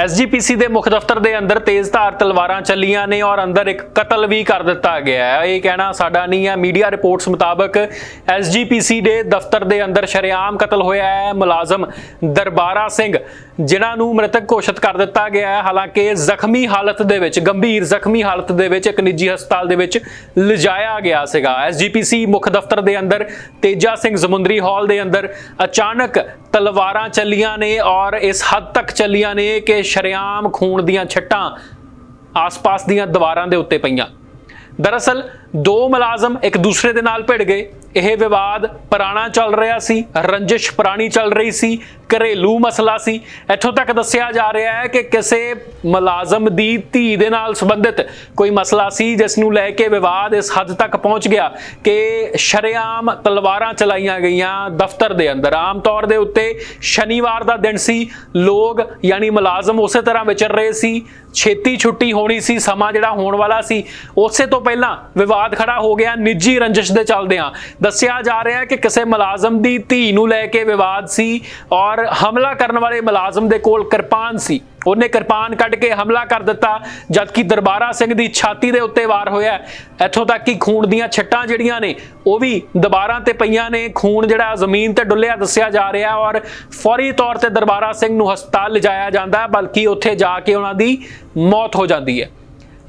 SGPC ਦੇ ਮੁੱਖ ਦਫ਼ਤਰ ਦੇ ਅੰਦਰ ਤੇਜ਼ ਧਾਰ ਤਲਵਾਰਾਂ ਚੱਲੀਆਂ ਨੇ ਔਰ ਅੰਦਰ ਇੱਕ ਕਤਲ ਵੀ ਕਰ ਦਿੱਤਾ ਗਿਆ ਹੈ। ਇਹ ਕਹਿਣਾ ਸਾਡਾ ਨਹੀਂ ਹੈ। ਮੀਡੀਆ ਰਿਪੋਰਟਸ ਮੁਤਾਬਕ ਐਸਜੀਪੀਸੀ ਦੇ ਦਫ਼ਤਰ ਦੇ ਅੰਦਰ ਸ਼ਰੇਆਮ ਕਤਲ ਹੋਇਆ ਹੈ। ਮੁਲਾਜ਼ਮ ਦਰਬਾਰਾ ਸਿੰਘ ਜਿਨ੍ਹਾਂ ਨੂੰ ਮ੍ਰਿਤਕ ਘੋਸ਼ਿਤ ਕਰ ਦਿੱਤਾ ਗਿਆ ਹੈ। ਹਾਲਾਂਕਿ ਜ਼ਖਮੀ ਹਾਲਤ ਦੇ ਵਿੱਚ, ਗੰਭੀਰ ਜ਼ਖਮੀ ਹਾਲਤ ਦੇ ਵਿੱਚ ਇੱਕ ਨਿੱਜੀ ਹਸਪਤਾਲ ਦੇ ਵਿੱਚ ਲਿਜਾਇਆ ਗਿਆ ਸੀਗਾ। ਐਸਜੀਪੀਸੀ ਮੁੱਖ ਦਫ਼ਤਰ ਦੇ ਅੰਦਰ, ਤੇਜਾ ਸਿੰਘ ਸਮੁੰਦਰੀ ਹਾਲ ਦੇ ਅੰਦਰ ਅਚਾਨਕ ਤਲਵਾਰਾਂ ਚੱਲੀਆਂ ਨੇ ਔਰ ਇਸ ਹੱਦ ਤੱਕ ਚੱਲੀਆਂ ਨੇ ਕਿ ਸ਼ਰੇਆਮ ਖੂਨ ਦੀਆਂ ਛੱਟਾਂ ਆਸ-ਪਾਸ ਦੀਆਂ ਦੀਵਾਰਾਂ ਦੇ ਉੱਤੇ ਪਈਆਂ। ਦਰਅਸਲ, ਦੋ ਮੁਲਾਜ਼ਮ ਇੱਕ ਦੂਸਰੇ ਦੇ ਨਾਲ ਭਿੜ ਗਏ। ਇਹ ਵਿਵਾਦ ਪੁਰਾਣਾ ਚੱਲ ਰਿਹਾ ਸੀ, ਰੰਜਿਸ਼ ਪੁਰਾਣੀ ਚੱਲ ਰਹੀ ਸੀ। ਘਰੇਲੂ ਮਸਲਾ ਸੀ। ਇੱਥੋਂ ਤੱਕ ਦੱਸਿਆ ਜਾ ਰਿਹਾ ਹੈ ਕਿ ਕਿਸੇ ਮੁਲਾਜ਼ਮ ਦੀ ਧੀ ਦੇ ਨਾਲ ਸੰਬੰਧਿਤ ਕੋਈ ਮਸਲਾ ਸੀ, ਜਿਸ ਨੂੰ ਲੈ ਕੇ ਵਿਵਾਦ ਇਸ ਹੱਦ ਤੱਕ ਪਹੁੰਚ ਗਿਆ ਕਿ ਸ਼ਰੇਆਮ ਤਲਵਾਰਾਂ ਚਲਾਈਆਂ ਗਈਆਂ ਦਫ਼ਤਰ ਦੇ ਅੰਦਰ। ਆਮ ਤੌਰ ਦੇ ਉੱਤੇ ਸ਼ਨੀਵਾਰ ਦਾ ਦਿਨ ਸੀ। ਲੋਕ ਯਾਨੀ ਮੁਲਾਜ਼ਮ ਉਸੇ ਤਰ੍ਹਾਂ ਵਿਚਰ ਰਹੇ ਸੀ। ਛੇਤੀ ਛੁੱਟੀ ਹੋਣੀ ਸੀ, ਸਮਾਂ ਜਿਹੜਾ ਹੋਣ ਵਾਲਾ ਸੀ। ਉਸੇ ਤੋਂ ਪਹਿਲਾਂ ਵਿਵਾਦ ਖੜਾ ਹੋ ਗਿਆ, ਨਿੱਜੀ ਰੰਜਿਸ਼ ਦੇ ਚੱਲਦਿਆਂ। ਦੱਸਿਆ ਜਾ ਰਿਹਾ ਹੈ ਕਿ ਕਿਸੇ ਮੁਲਾਜ਼ਮ ਦੀ ਧੀ ਨੂੰ ਲੈ ਕੇ ਵਿਵਾਦ ਸੀ ਔਰ ਹਮਲਾ ਕਰਨ ਵਾਲੇ ਮੁਲਾਜ਼ਮ ਦੇ ਕੋਲ ਕਿਰਪਾਨ ਸੀ। ਉਹਨੇ ਕਿਰਪਾਨ ਕੱਢ ਕੇ ਹਮਲਾ ਕਰ ਦਿੱਤਾ, ਜਦਕਿ ਦਰਬਾਰਾ ਸਿੰਘ ਦੀ ਛਾਤੀ ਦੇ ਉੱਤੇ ਵਾਰ ਹੋਇਆ ਇੱਥੋਂ ਤੱਕ ਕਿ ਖੂਨ ਦੀਆਂ ਛੱਟਾਂ ਜਿਹੜੀਆਂ ਨੇ, ਉਹ ਵੀ ਦੁਬਾਰਾਂ ਤੇ ਪਈਆਂ ਨੇ। ਖੂਨ ਜਿਹੜਾ ਜ਼ਮੀਨ ਤੇ ਡੁੱਲਿਆ ਦੱਸਿਆ ਜਾ ਰਿਹਾ ਔਰ ਫੌਰੀ ਤੌਰ ਤੇ ਦਰਬਾਰਾ ਸਿੰਘ ਨੂੰ ਹਸਪਤਾਲ ਲਿਜਾਇਆ ਜਾਂਦਾ ਬਲਕਿ ਉੱਥੇ ਜਾ ਕੇ ਉਹਨਾਂ ਦੀ ਮੌਤ ਹੋ ਜਾਂਦੀ ਹੈ।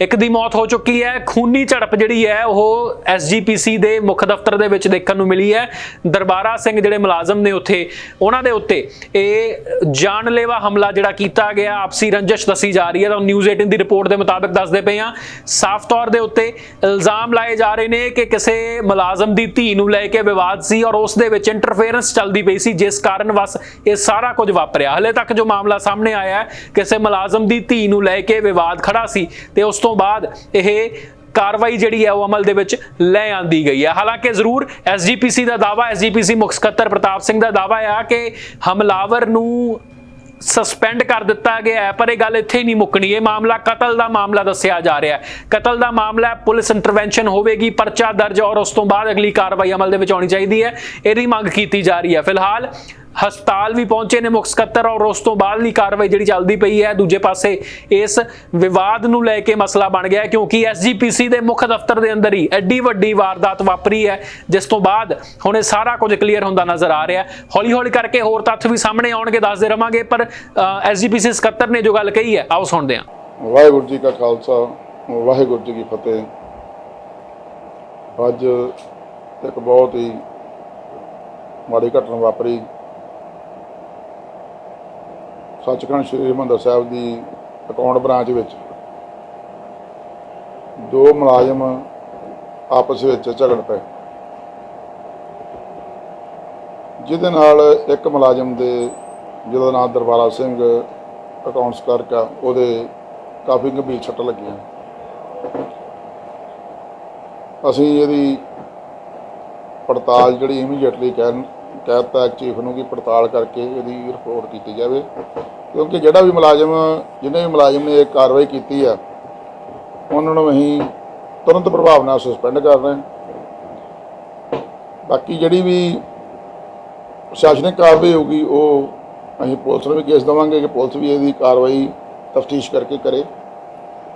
ਇੱਕ ਦੀ ਮੌਤ ਹੋ ਚੁੱਕੀ ਹੈ, ਖੂਨੀ ਝੜਪ ਜਿਹੜੀ ਹੈ, ਉਹ ਐਸਜੀਪੀਸੀ ਦੇ ਮੁੱਖ ਦਫ਼ਤਰ ਦੇ ਵਿੱਚ ਦੇਖਣ ਨੂੰ ਮਿਲੀ ਹੈ। ਦਰਬਾਰਾ ਸਿੰਘ ਜਿਹੜੇ ਮੁਲਾਜ਼ਮ ਨੇ ਉੱਥੇ, ਉਹਨਾਂ ਦੇ ਉੱਤੇ ਇਹ ਜਾਨਲੇਵਾ ਹਮਲਾ ਜਿਹੜਾ ਕੀਤਾ ਗਿਆ, ਆਪਸੀ ਰੰਜਿਸ਼ ਦੱਸੀ ਜਾ ਰਹੀ ਹੈ। ਤਾਂ ਨਿਊਜ਼ 18 ਦੀ ਰਿਪੋਰਟ ਦੇ ਮੁਤਾਬਕ ਦੱਸਦੇ ਪਏ ਆ ਸਾਫ਼ ਤੌਰ ਦੇ ਉੱਤੇ ਇਲਜ਼ਾਮ ਲਾਏ ਜਾ ਰਹੇ ਨੇ ਕਿ ਕਿਸੇ ਮੁਲਾਜ਼ਮ ਦੀ ਧੀ ਨੂੰ ਲੈ ਕੇ ਵਿਵਾਦ ਸੀ ਔਰ ਉਸ ਦੇ ਵਿੱਚ ਇੰਟਰਫੇਰੈਂਸ ਚੱਲਦੀ ਪਈ ਸੀ, ਜਿਸ ਕਾਰਨ ਬਸ ਇਹ ਸਾਰਾ ਕੁਝ ਵਾਪਰਿਆ। ਹਲੇ ਤੱਕ ਜੋ ਮਾਮਲਾ ਸਾਹਮਣੇ ਆਇਆ ਹੈ, ਕਿਸੇ ਮੁਲਾਜ਼ਮ ਦੀ ਧੀ ਨੂੰ ਲੈ ਕੇ ਵਿਵਾਦ ਖੜਾ ਸੀ ਤੇ ਉਸ ਤੋਂ ਬਾਅਦ ਇਹ ਕਾਰਵਾਈ ਜਿਹੜੀ ਹੈ ਉਹ ਅਮਲ ਦੇ ਵਿੱਚ ਲੈ ਆਂਦੀ ਗਈ ਹੈ। ਹਾਲਾਂਕਿ ਜ਼ਰੂਰ ਐਸਜੀਪੀਸੀ ਦਾ ਦਾਵਾ ਐਸਜੀਪੀਸੀ ਮੁੱਖ ਸਕੱਤਰ ਪ੍ਰਤਾਪ ਸਿੰਘ ਦਾ ਦਾਵਾ ਹੈ ਕਿ ਹਮਲਾਵਰ ਨੂੰ ਸਸਪੈਂਡ ਕਰ ਦਿੱਤਾ ਗਿਆ ਹੈ ਪਰ ਇਹ ਗੱਲ ਇੱਥੇ ਹੀ ਨਹੀਂ ਮੁੱਕਣੀ। ਇਹ ਮਾਮਲਾ ਕਤਲ ਦਾ ਮਾਮਲਾ ਦੱਸਿਆ ਜਾ ਰਿਹਾ ਹੈ। ਕਤਲ ਦਾ ਮਾਮਲਾ ਹੈ, ਪੁਲਿਸ ਇੰਟਰਵੈਂਸ਼ਨ ਹੋਵੇਗੀ ਪਰਚਾ ਦਰਜ ਔਰ ਉਸ ਤੋਂ ਬਾਅਦ ਅਗਲੀ ਕਾਰਵਾਈ ਅਮਲ ਦੇ ਵਿੱਚ ਆਉਣੀ ਚਾਹੀਦੀ ਹੈ। ਇਹਦੀ ਮੰਗ ਕੀਤੀ ਜਾ ਰਹੀ ਹੈ। ਫਿਲਹਾਲ ਹਸਪਤਾਲ ਵੀ ਪਹੁੰਚੇ ਨੇ ਮੁੱਖ ਸਕੱਤਰ ਔਰ ਉਸ ਤੋਂ ਬਾਅਦਲੀ ਕਾਰਵਾਈ ਜਿਹੜੀ ਚੱਲਦੀ ਪਈ ਹੈ। ਦੂਜੇ ਪਾਸੇ ਇਸ ਵਿਵਾਦ ਨੂੰ ਲੈ ਕੇ ਮਸਲਾ ਬਣ ਗਿਆ ਹੈ ਕਿਉਂਕਿ ਐਸਜੀਪੀਸੀ ਦੇ ਮੁੱਖ ਦਫ਼ਤਰ ਦੇ ਅੰਦਰ ਹੀ ਐਡੀ ਵੱਡੀ ਵਾਰਦਾਤ ਵਾਪਰੀ ਹੈ, ਜਿਸ ਤੋਂ ਬਾਅਦ ਹੁਣ ਇਹ ਸਾਰਾ ਕੁਝ ਕਲੀਅਰ ਹੁੰਦਾ ਨਜ਼ਰ ਆ ਰਿਹਾ ਹੌਲੀ ਹੌਲੀ ਕਰਕੇ ਹੋਰ ਤੱਥ ਵੀ ਸਾਹਮਣੇ ਆਉਣਗੇ, ਦੱਸਦੇ ਰਵਾਂਗੇ, ਪਰ ਐਸਜੀਪੀਸੀ ਸਕੱਤਰ ਨੇ ਜੋ ਗੱਲ ਕਹੀ ਹੈ, ਆਓ ਸੁਣਦੇ ਹਾਂ। ਵਾਹਿਗੁਰੂ ਜੀ ਕਾ ਖਾਲਸਾ, ਵਾਹਿਗੁਰੂ ਜੀ ਕੀ ਫਤਿਹ। ਅੱਜ ਇੱਕ ਬਹੁਤ ਹੀ ਮਾੜੀ ਘਟਨਾ ਵਾਪਰੀ। ਸੱਚਖੰਡ ਸ੍ਰੀ ਹਰਿਮੰਦਰ ਸਾਹਿਬ ਦੀ ਅਕਾਊਂਟ ਬ੍ਰਾਂਚ ਵਿੱਚ ਦੋ ਮੁਲਾਜ਼ਮ ਆਪਸ ਵਿੱਚ ਝਗੜ ਪਏ। ਜਿਹਦੇ ਨਾਲ ਇੱਕ ਮੁਲਾਜ਼ਮ ਦੇ ਜਿਹਦਾ ਨਾਮ ਦਰਬਾਰਾ ਸਿੰਘ ਅਕਾਊਂਟਸ ਕਲਰਕ ਆ, ਉਹਦੇ ਕਾਫੀ ਗੰਭੀਰ ਸੱਟ ਲੱਗੀਆਂ। ਅਸੀਂ ਇਹਦੀ ਪੜਤਾਲ ਜਿਹੜੀ ਇਮੀਡੀਏਟਲੀ ਕਹਿ ਕਹਿਤਾ ਚੀਫ ਨੂੰ ਕਿ ਪੜਤਾਲ ਕਰਕੇ ਇਹਦੀ ਰਿਪੋਰਟ ਕੀਤੀ ਜਾਵੇ। ਕਿਉਂਕਿ ਜਿਹੜਾ ਵੀ ਮੁਲਾਜ਼ਮ ਜਿਹਨੇ ਵੀ ਮੁਲਾਜ਼ਮ ਨੇ ਇਹ ਕਾਰਵਾਈ ਕੀਤੀ ਆ, ਉਹਨਾਂ ਨੂੰ ਅਸੀਂ ਤੁਰੰਤ ਪ੍ਰਭਾਵ ਨਾਲ ਸਸਪੈਂਡ ਕਰ ਰਹੇ ਹਾਂ। ਬਾਕੀ ਜਿਹੜੀ ਵੀ ਪ੍ਰਸ਼ਾਸਨਿਕ ਕਾਰਵਾਈ ਹੋਊਗੀ, ਉਹ ਅਸੀਂ ਪੁਲਿਸ ਨੂੰ ਵੀ ਕੇਸ ਦੇਵਾਂਗੇ ਕਿ ਪੁਲਿਸ ਵੀ ਇਹਦੀ ਕਾਰਵਾਈ ਤਫਤੀਸ਼ ਕਰਕੇ ਕਰੇ।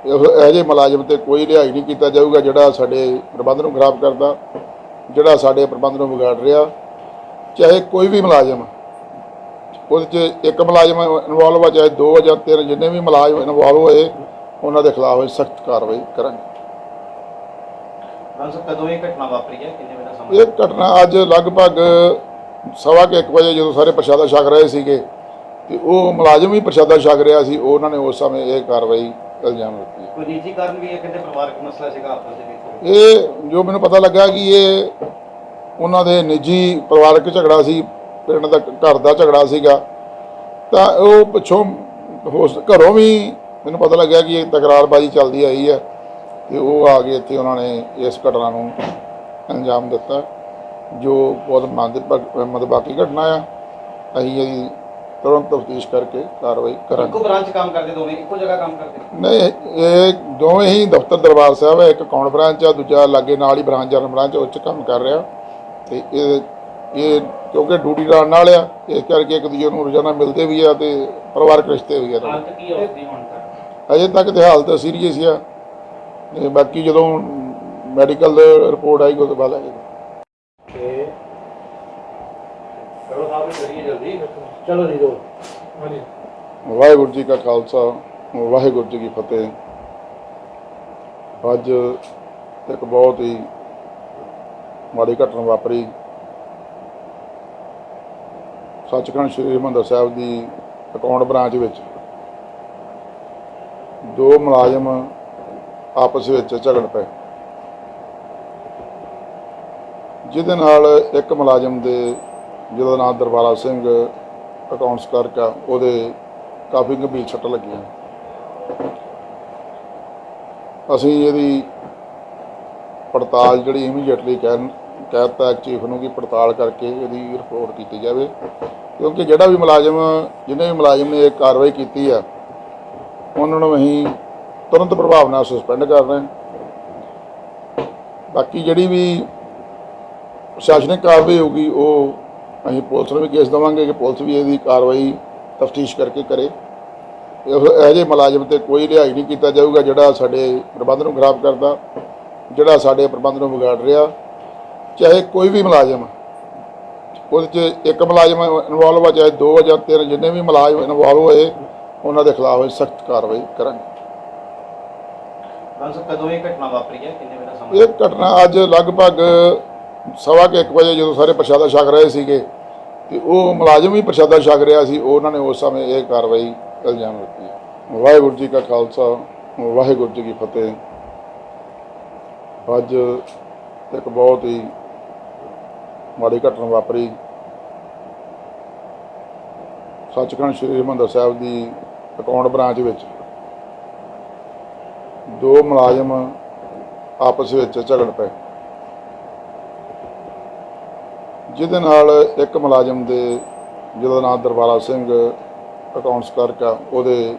ਇਹੋ ਜਿਹੇ ਮੁਲਾਜ਼ਮ ਤੇ ਕੋਈ ਰਿਹਾਈ ਨਹੀਂ ਕੀਤਾ ਜਾਊਗਾ ਜਿਹੜਾ ਸਾਡੇ ਪ੍ਰਬੰਧ ਨੂੰ ਖਰਾਬ ਕਰਦਾ, ਜਿਹੜਾ ਸਾਡੇ ਪ੍ਰਬੰਧ ਨੂੰ ਵਿਗਾੜ ਰਿਹਾ। ਚਾਹੇ ਕੋਈ ਵੀ ਮੁਲਾਜ਼ਮ ਉਹਦੇ 'ਚ ਇੱਕ ਮੁਲਾਜ਼ਮ ਇਨਵੋਲਵ ਆ ਚਾਹੇ ਦੋ ਜਾਂ ਤਿੰਨ ਜਿੰਨੇ ਵੀ ਮੁਲਾਜ਼ਮ ਇਨਵੋਲਵ ਹੋਏ ਉਹਨਾਂ ਦੇ ਖਿਲਾਫ ਸਖਤ ਕਾਰਵਾਈ ਕਰਾਂਗੇ। ਸਰ ਕਦੋਂ ਇਹ ਘਟਨਾ ਵਾਪਰੀ ਹੈ? ਕਿੰਨੇ ਵਜੇ ਦਾ ਸਮਾਂ? ਇਹ ਘਟਨਾ ਅੱਜ ਲਗਭਗ ਸਵਾ ਕੁ ਇੱਕ ਵਜੇ ਜਦੋਂ ਸਾਰੇ ਪ੍ਰਸ਼ਾਦਾ ਛਕ ਰਹੇ ਸੀਗੇ ਤੇ ਉਹ ਮੁਲਾਜ਼ਮ ਵੀ ਪ੍ਰਸ਼ਾਦਾ ਛਕ ਰਿਹਾ ਸੀ ਉਹਨਾਂ ਨੇ ਉਸ ਸਮੇਂ ਇਹ ਕਾਰਵਾਈ ਇਲਜ਼ਾਮ ਦਿੱਤੀ ਕੋਈ ਨਿੱਜੀ ਕਾਰਨ ਵੀ ਹੈ? ਕਹਿੰਦੇ ਪਰਿਵਾਰਕ ਮਸਲਾ ਸੀਗਾ ਆਪਸ ਦੇ ਵਿੱਚ? ਇਹ ਜੋ ਮੈਨੂੰ ਪਤਾ ਲੱਗਾ ਕਿ ਇਹ ਉਹਨਾਂ ਦੇ ਨਿੱਜੀ ਪਰਿਵਾਰਕ ਝਗੜਾ ਸੀ ਪਿੰਡ ਦਾ ਘਰ ਦਾ ਝਗੜਾ ਸੀਗਾ। ਤਾਂ ਉਹ ਪਿੱਛੋਂ ਹੋਸ ਘਰੋਂ ਵੀ ਮੈਨੂੰ ਪਤਾ ਲੱਗਿਆ ਕਿ ਇਹ ਤਕਰਾਰਬਾਜ਼ੀ ਚੱਲਦੀ ਆਈ ਹੈ ਤੇ ਉਹ ਆ ਕੇ ਇੱਥੇ ਉਹਨਾਂ ਨੇ ਇਸ ਘਟਨਾ ਨੂੰ ਅੰਜਾਮ ਦਿੱਤਾ ਜੋ ਬਹੁਤ ਮੰਦਭਾਗੀ ਘਟਨਾ ਆ। ਅਸੀਂ ਇਹਦੀ ਤੁਰੰਤ ਤਫਤੀਸ਼ ਕਰਕੇ ਕਾਰਵਾਈ ਕਰਾਂਗੇ। ਇੱਕੋ ਬ੍ਰਾਂਚ ਕੰਮ ਕਰਦੇ ਦੋਵੇਂ ਇੱਕੋ ਜਗ੍ਹਾ ਕੰਮ ਕਰਦੇ? ਨਹੀਂ ਇਹ ਦੋਵੇਂ ਹੀ ਦਫ਼ਤਰ ਦਰਬਾਰ ਸਾਹਿਬ ਹੈ ਇੱਕ ਕੌਣ ਬ੍ਰਾਂਚ ਆ ਦੂਜਾ ਲਾਗੇ ਨਾਲ ਹੀ ਬ੍ਰਾਂਚ ਜਨਰਲ ਬ੍ਰਾਂਚ ਉਹ 'ਚ ਕੰਮ ਕਰ ਰਿਹਾ। ਤੇ ਇਹ ਇਹ ਕਿਉਂਕਿ ਡਿਊਟੀ ਦਾ ਨਾਲ ਆ ਇਸ ਕਰਕੇ ਇੱਕ ਦੂਜੇ ਨੂੰ ਰੋਜ਼ਾਨਾ ਮਿਲਦੇ ਵੀ ਆ ਤੇ ਪਰਿਵਾਰਕ ਰਿਸ਼ਤੇ ਵੀ ਆ ਹਾਲਤ ਕੀ ਹੈ ਉਸਦੀ ਹੁਣ ਤੱਕ? ਅਜੇ ਤੱਕ ਤੇ ਹਾਲਤ ਸੀਰੀਅਸ ਆ ਤੇ ਬਾਕੀ ਜਦੋਂ ਮੈਡੀਕਲ ਰਿਪੋਰਟ ਆਏਗੀ ਉਹ ਤੋਂ ਬਾਅਦ ਆਏਗੀ। ਕਰੋ ਸਾਹਿਬ ਕਰੀਏ ਜਲਦੀ। ਚਲੋ ਜੀ ਦੋ। ਵਾਹਿਗੁਰੂ ਜੀ ਕਾ ਖਾਲਸਾ ਵਾਹਿਗੁਰੂ ਜੀ ਕੀ ਫਤਿਹ। ਅੱਜ ਇੱਕ ਬਹੁਤ ਹੀ ਮਾੜੀ ਘਟਨਾ ਵਾਪਰੀ। ਸੱਚਖੰਡ ਸ੍ਰੀ ਹਰਿਮੰਦਰ ਸਾਹਿਬ ਦੀ ਅਕਾਊਂਟ ਬ੍ਰਾਂਚ ਵਿੱਚ ਦੋ ਮੁਲਾਜ਼ਮ ਆਪਸ ਵਿੱਚ ਝਗੜ ਪਏ। ਜਿਹਦੇ ਨਾਲ ਇੱਕ ਮੁਲਾਜ਼ਮ ਦੇ, ਜਿਹਦਾ ਨਾਮ ਦਰਬਾਰਾ ਸਿੰਘ ਅਕਾਊਂਟਸ ਕਲਰਕ ਆ, ਉਹਦੇ ਕਾਫੀ ਗੰਭੀਰ ਸੱਟ ਲੱਗੀਆਂ। ਅਸੀਂ ਇਹਦੀ ਪੜਤਾਲ ਜਿਹੜੀ ਇਮੀਡੀਏਟਲੀ ਕਹਿ ਕਹਿਤਾ ਚੀਫ ਨੂੰ ਕਿ ਪੜਤਾਲ ਕਰਕੇ ਇਹਦੀ ਰਿਪੋਰਟ ਕੀਤੀ ਜਾਵੇ। ਕਿਉਂਕਿ ਜਿਹੜਾ ਵੀ ਮੁਲਾਜ਼ਮ ਜਿਹਨੇ ਵੀ ਮੁਲਾਜ਼ਮ ਨੇ ਇਹ ਕਾਰਵਾਈ ਕੀਤੀ ਆ, ਉਹਨਾਂ ਨੂੰ ਅਸੀਂ ਤੁਰੰਤ ਪ੍ਰਭਾਵ ਨਾਲ ਸਸਪੈਂਡ ਕਰ ਰਹੇ ਹਾਂ। ਬਾਕੀ ਜਿਹੜੀ ਵੀ ਪ੍ਰਸ਼ਾਸਨਿਕ ਕਾਰਵਾਈ ਹੋਊਗੀ, ਉਹ ਅਸੀਂ ਪੁਲਿਸ ਨੂੰ ਵੀ ਕੇਸ ਦੇਵਾਂਗੇ ਕਿ ਪੁਲਿਸ ਵੀ ਇਹਦੀ ਕਾਰਵਾਈ ਤਫਤੀਸ਼ ਕਰਕੇ ਕਰੇ। ਇਹੋ ਇਹੋ ਜਿਹੇ ਮੁਲਾਜ਼ਮ ਤੇ ਕੋਈ ਰਿਹਾਈ ਨਹੀਂ ਕੀਤਾ ਜਾਊਗਾ ਜਿਹੜਾ ਸਾਡੇ ਪ੍ਰਬੰਧ ਨੂੰ ਖਰਾਬ ਕਰਦਾ, ਜਿਹੜਾ ਸਾਡੇ ਪ੍ਰਬੰਧ ਨੂੰ ਵਿਗਾੜ ਰਿਹਾ। ਚਾਹੇ ਕੋਈ ਵੀ ਮੁਲਾਜ਼ਮ ਉਹਦੇ 'ਚ ਇੱਕ ਮੁਲਾਜ਼ਮ ਇਨਵੋਲਵ ਆ ਚਾਹੇ ਦੋ ਜਾਂ ਤਿੰਨ ਜਿੰਨੇ ਵੀ ਮੁਲਾਜ਼ਮ ਇਨਵੋਲਵ ਹੋਏ ਉਹਨਾਂ ਦੇ ਖਿਲਾਫ ਸਖਤ ਕਾਰਵਾਈ ਕਰਾਂਗੇ। ਕਦੋਂ ਇਹ ਘਟਨਾ ਵਾਪਰੀ ਹੈ? ਕਿੰਨੇ ਦਾ ਸਮਾਂ? ਇਹ ਘਟਨਾ ਅੱਜ ਲਗਭਗ ਸਵਾ ਕੁ ਇੱਕ ਵਜੇ ਜਦੋਂ ਸਾਰੇ ਪ੍ਰਸ਼ਾਦਾ ਛਕ ਰਹੇ ਸੀਗੇ ਤੇ ਉਹ ਮੁਲਾਜ਼ਮ ਵੀ ਪ੍ਰਸ਼ਾਦਾ ਛਕ ਰਿਹਾ ਸੀ ਉਹਨਾਂ ਨੇ ਉਸ ਸਮੇਂ ਇਹ ਕਾਰਵਾਈ ਇਲਜ਼ਾਮ ਦਿੱਤੀ ਵਾਹਿਗੁਰੂ ਜੀ ਕਾ ਖਾਲਸਾ ਵਾਹਿਗੁਰੂ ਜੀ ਕੀ ਫਤਿਹ। ਅੱਜ ਇੱਕ ਬਹੁਤ ਹੀ ਮਾੜੀ ਘਟਨਾ ਵਾਪਰੀ। ਸੱਚਖੰਡ ਸ੍ਰੀ ਹਰਿਮੰਦਰ ਸਾਹਿਬ ਦੀ ਅਕਾਊਂਟ ਬ੍ਰਾਂਚ ਵਿੱਚ ਦੋ ਮੁਲਾਜ਼ਮ ਆਪਸ ਵਿੱਚ ਝਗੜ ਪਏ। ਜਿਹਦੇ ਨਾਲ ਇੱਕ ਮੁਲਾਜ਼ਮ ਦੇ, ਜਿਹਦਾ ਨਾਮ ਦਰਬਾਰਾ ਸਿੰਘ ਅਕਾਊਂਟਸ ਕਲਰਕ ਆ, ਉਹਦੇ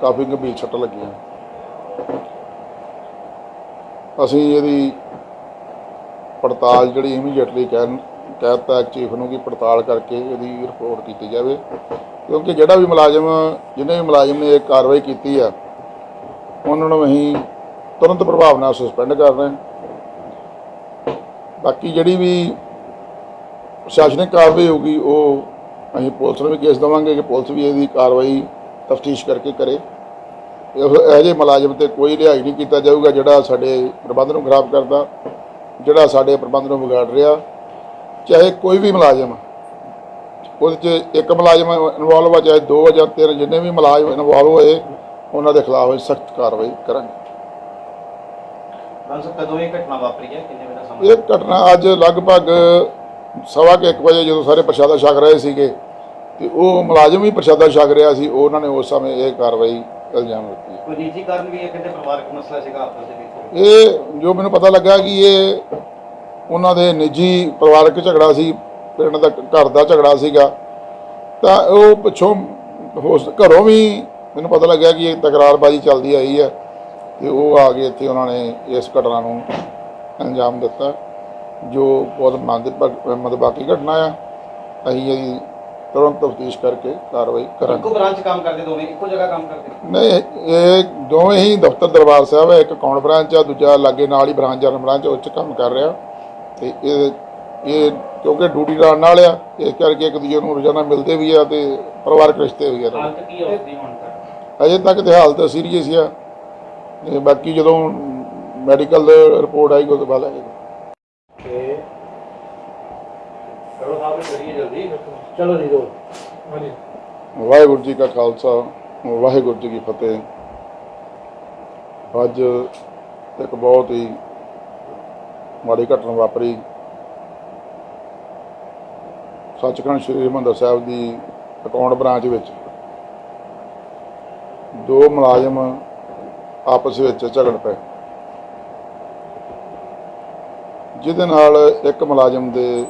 ਕਾਫੀ ਗੰਭੀਰ ਸੱਟ ਲੱਗੀਆਂ। ਅਸੀਂ ਇਹਦੀ ਪੜਤਾਲ ਜਿਹੜੀ ਇਮੀਡੀਏਟਲੀ ਕਹਿ ਕਹਿਤਾ ਚੀਫ ਨੂੰ ਕਿ ਪੜਤਾਲ ਕਰਕੇ ਇਹਦੀ ਰਿਪੋਰਟ ਕੀਤੀ ਜਾਵੇ। ਕਿਉਂਕਿ ਜਿਹੜਾ ਵੀ ਮੁਲਾਜ਼ਮ ਜਿਹਨੇ ਵੀ ਮੁਲਾਜ਼ਮ ਨੇ ਇਹ ਕਾਰਵਾਈ ਕੀਤੀ ਆ, ਉਹਨਾਂ ਨੂੰ ਅਸੀਂ ਤੁਰੰਤ ਪ੍ਰਭਾਵ ਨਾਲ ਸਸਪੈਂਡ ਕਰ ਰਹੇ ਹਾਂ। ਬਾਕੀ ਜਿਹੜੀ ਵੀ ਪ੍ਰਸ਼ਾਸਨਿਕ ਕਾਰਵਾਈ ਹੋਊਗੀ, ਉਹ ਅਸੀਂ ਪੁਲਿਸ ਨੂੰ ਵੀ ਕੇਸ ਦੇਵਾਂਗੇ ਕਿ ਪੁਲਿਸ ਵੀ ਇਹਦੀ ਕਾਰਵਾਈ ਤਫਤੀਸ਼ ਕਰਕੇ ਕਰੇ। ਇਹੋ ਇਹੋ ਜਿਹੇ ਮੁਲਾਜ਼ਮ ਤੇ ਕੋਈ ਰਿਹਾਈ ਨਹੀਂ ਕੀਤਾ ਜਾਊਗਾ ਜਿਹੜਾ ਸਾਡੇ ਪ੍ਰਬੰਧ ਨੂੰ ਖਰਾਬ ਕਰਦਾ, ਜਿਹੜਾ ਸਾਡੇ ਪ੍ਰਬੰਧ ਨੂੰ ਵਿਗਾੜ ਰਿਹਾ। ਚਾਹੇ ਕੋਈ ਵੀ ਮੁਲਾਜ਼ਮ ਉਹਦੇ 'ਚ ਇੱਕ ਮੁਲਾਜ਼ਮ ਇਨਵੋਲਵ ਆ ਚਾਹੇ ਦੋ ਜਾਂ ਤਿੰਨ ਜਿੰਨੇ ਵੀ ਮੁਲਾਜ਼ਮ ਇਨਵੋਲਵ ਹੋਏ ਉਹਨਾਂ ਦੇ ਖਿਲਾਫ ਸਖਤ ਕਾਰਵਾਈ ਕਰਾਂਗੇ। ਬਸ ਕਦੋਂ ਇਹ ਘਟਨਾ ਵਾਪਰੀ ਹੈ? ਕਿੰਨੇ ਵਜੇ ਦਾ ਸਮਾਂ ਇਹ ਘਟਨਾ ਅੱਜ ਲਗਭਗ ਸਵਾ ਕੁ ਇੱਕ ਵਜੇ ਜਦੋਂ ਸਾਰੇ ਪ੍ਰਸ਼ਾਦਾ ਛਕ ਰਹੇ ਸੀਗੇ ਤੇ ਉਹ ਮੁਲਾਜ਼ਮ ਵੀ ਪ੍ਰਸ਼ਾਦਾ ਛਕ ਰਿਹਾ ਸੀ ਉਹਨਾਂ ਨੇ ਉਸ ਸਮੇਂ ਇਹ ਕਾਰਵਾਈ ਇਲਜ਼ਾਮ ਦਿੱਤੀ ਕੋਈ ਨਿੱਜੀ ਕਾਰਨ ਵੀ ਹੈ? ਕਹਿੰਦੇ ਪਰਿਵਾਰਕ ਮਸਲਾ ਸੀਗਾ ਆਪਸ ਦੇ ਵਿੱਚ? ਇਹ ਜੋ ਮੈਨੂੰ ਪਤਾ ਲੱਗਾ ਕਿ ਇਹ ਉਹਨਾਂ ਦੇ ਨਿੱਜੀ ਪਰਿਵਾਰਕ ਝਗੜਾ ਸੀ ਪਿੰਡ ਦਾ ਘਰ ਦਾ ਝਗੜਾ ਸੀਗਾ। ਤਾਂ ਉਹ ਪਿੱਛੋਂ ਹੋਸ ਘਰੋਂ ਵੀ ਮੈਨੂੰ ਪਤਾ ਲੱਗਾ ਕਿ ਇਹ ਤਕਰਾਰਬਾਜ਼ੀ ਚੱਲਦੀ ਆਈ ਹੈ ਤੇ ਉਹ ਆ ਕੇ ਇੱਥੇ ਉਹਨਾਂ ਨੇ ਇਸ ਘਟਨਾ ਨੂੰ ਅੰਜਾਮ ਦਿੱਤਾ ਜੋ ਬਹੁਤ ਮੰਦ ਮਦਬਾਕੀ ਘਟਨਾ ਆ। ਅਸੀਂ ਇਹਦੀ ਤੁਰੰਤ ਤਫਤੀਸ਼ ਕਰਕੇ ਕਾਰਵਾਈ ਕਰਾਂਗੇ। ਇੱਕੋ ਬ੍ਰਾਂਚ ਕੰਮ ਕਰਦੇ ਦੋਵੇਂ ਇੱਕੋ ਜਗ੍ਹਾ ਕੰਮ ਕਰਦੇ? ਨਹੀਂ ਇਹ ਦੋਵੇਂ ਹੀ ਦਫ਼ਤਰ ਦਰਬਾਰ ਸਾਹਿਬ ਹੈ ਇੱਕ ਅਕਾਊਂਟ ਬ੍ਰਾਂਚ ਆ ਦੂਜਾ ਲਾਗੇ ਨਾਲ ਹੀ ਬ੍ਰਾਂਚ ਜਨਰਲ ਬ੍ਰਾਂਚ ਉਹ 'ਚ ਕੰਮ ਕਰ ਰਿਹਾ। ਤੇ ਇਹ ਇਹ ਕਿਉਂਕਿ ਡਿਊਟੀ ਦਾ ਨਾਲ ਆ ਇਸ ਕਰਕੇ ਇੱਕ ਦੂਜੇ ਨੂੰ ਰੋਜ਼ਾਨਾ ਮਿਲਦੇ ਵੀ ਆ ਤੇ ਪਰਿਵਾਰਕ ਰਿਸ਼ਤੇ ਵੀ ਆ। ਹਾਲਤ ਕੀ ਉਸਦੀ ਹੁਣ ਤੱਕ? ਅਜੇ ਤੱਕ ਤੇ ਹਾਲਤ ਸੀਰੀਅਸ ਆ। ਤੇ ਬਾਕੀ ਜਦੋਂ ਮੈਡੀਕਲ ਰਿਪੋਰਟ ਆਏਗੀ ਉਹ ਤੋਂ ਬਾਅਦ ਆਏਗੀ। ਕਰੋ ਸਾਹਿਬ ਕਰੀਏ ਜਲਦੀ। ਚਲੋ ਜੀ ਦੋ। ਵਾਹਿਗੁਰੂ ਜੀ ਕਾ ਖਾਲਸਾ ਵਾਹਿਗੁਰੂ ਜੀ ਕੀ ਫਤਿਹ। ਅੱਜ ਇੱਕ ਬਹੁਤ ਹੀ ਮਾੜੀ ਘਟਨਾ ਵਾਪਰੀ। ਸੱਚਖੰਡ ਸ੍ਰੀ ਹਰਿਮੰਦਰ ਸਾਹਿਬ ਦੀ ਅਕਾਊਂਟ ਬ੍ਰਾਂਚ ਵਿੱਚ ਦੋ ਮੁਲਾਜ਼ਮ ਆਪਸ ਵਿੱਚ ਝਗੜ ਪਏ। ਜਿਹਦੇ ਨਾਲ ਇੱਕ ਮੁਲਾਜ਼ਮ ਦੇ,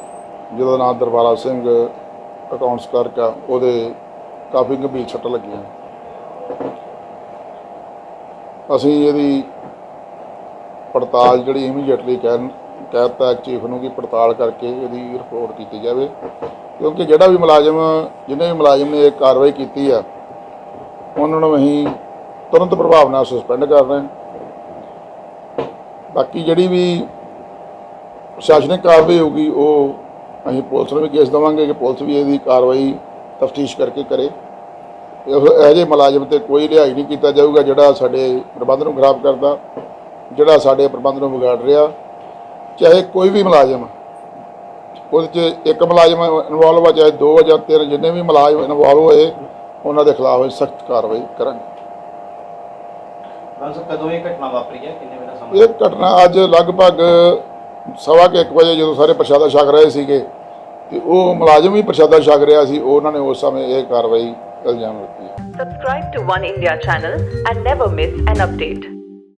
ਜਿਹਦਾ ਨਾਮ ਦਰਬਾਰਾ ਸਿੰਘ ਅਕਾਊਂਟਸ ਕਲਰਕ ਆ, ਉਹਦੇ ਕਾਫੀ ਗੰਭੀਰ ਸੱਟ ਲੱਗੀਆਂ। ਅਸੀਂ ਇਹਦੀ ਪੜਤਾਲ ਜਿਹੜੀ ਇਮੀਡੀਏਟਲੀ ਕਹਿ ਕਹਿਤਾ ਚੀਫ ਨੂੰ ਕਿ ਪੜਤਾਲ ਕਰਕੇ ਇਹਦੀ ਰਿਪੋਰਟ ਕੀਤੀ ਜਾਵੇ। ਕਿਉਂਕਿ ਜਿਹੜਾ ਵੀ ਮੁਲਾਜ਼ਮ ਜਿਹਨੇ ਵੀ ਮੁਲਾਜ਼ਮ ਨੇ ਇਹ ਕਾਰਵਾਈ ਕੀਤੀ ਆ, ਉਹਨਾਂ ਨੂੰ ਅਸੀਂ ਤੁਰੰਤ ਪ੍ਰਭਾਵ ਨਾਲ ਸਸਪੈਂਡ ਕਰ ਰਹੇ ਹਾਂ। ਬਾਕੀ ਜਿਹੜੀ ਵੀ ਪ੍ਰਸ਼ਾਸਨਿਕ ਕਾਰਵਾਈ ਹੋਊਗੀ, ਉਹ ਅਸੀਂ ਪੁਲਿਸ ਨੂੰ ਵੀ ਕੇਸ ਦੇਵਾਂਗੇ ਕਿ ਪੁਲਿਸ ਵੀ ਇਹਦੀ ਕਾਰਵਾਈ ਤਫਤੀਸ਼ ਕਰਕੇ ਕਰੇ। ਇਹੋ ਜਿਹੇ ਮੁਲਾਜ਼ਮ ਤੇ ਕੋਈ ਰਿਹਾਈ ਨਹੀਂ ਕੀਤਾ ਜਾਊਗਾ ਜਿਹੜਾ ਸਾਡੇ ਪ੍ਰਬੰਧ ਨੂੰ ਖਰਾਬ ਕਰਦਾ। ਜਿਹੜਾ ਸਾਡੇ ਪ੍ਰਬੰਧ ਨੂੰ ਵਿਗਾੜ ਰਿਹਾ ਚਾਹੇ ਕੋਈ ਵੀ ਮੁਲਾਜ਼ਮ ਉਹਦੇ 'ਚ ਇੱਕ ਮੁਲਾਜ਼ਮ ਇਨਵੋਲਵ ਆ ਚਾਹੇ ਦੋ ਜਾਂ ਤਿੰਨ ਜਿੰਨੇ ਵੀ ਮੁਲਾਜ਼ਮ ਇਨਵੋਲਵ ਹੋਏ ਉਹਨਾਂ ਦੇ ਖਿਲਾਫ ਸਖਤ ਕਾਰਵਾਈ ਕਰਾਂਗੇ। ਬਸ ਕਦੋਂ ਇਹ ਘਟਨਾ ਵਾਪਰੀ ਹੈ? ਕਿੰਨੇ ਦਾ ਸਮਾਂ? ਇਹ ਘਟਨਾ ਅੱਜ ਲਗਭਗ ਸਵਾ ਕੁ ਇੱਕ ਵਜੇ ਜਦੋਂ ਸਾਰੇ ਪ੍ਰਸ਼ਾਦਾ ਛਕ ਰਹੇ ਸੀਗੇ ਤੇ ਉਹ ਮੁਲਾਜ਼ਮ ਵੀ ਪ੍ਰਸ਼ਾਦਾ ਛਕ ਰਿਹਾ ਸੀ ਉਹਨਾਂ ਨੇ ਉਸ ਸਮੇਂ ਇਹ ਕਾਰਵਾਈ ਇਲਜ਼ਾਮ ਦਿੱਤੀ Subscribe to One India channel and never miss an update.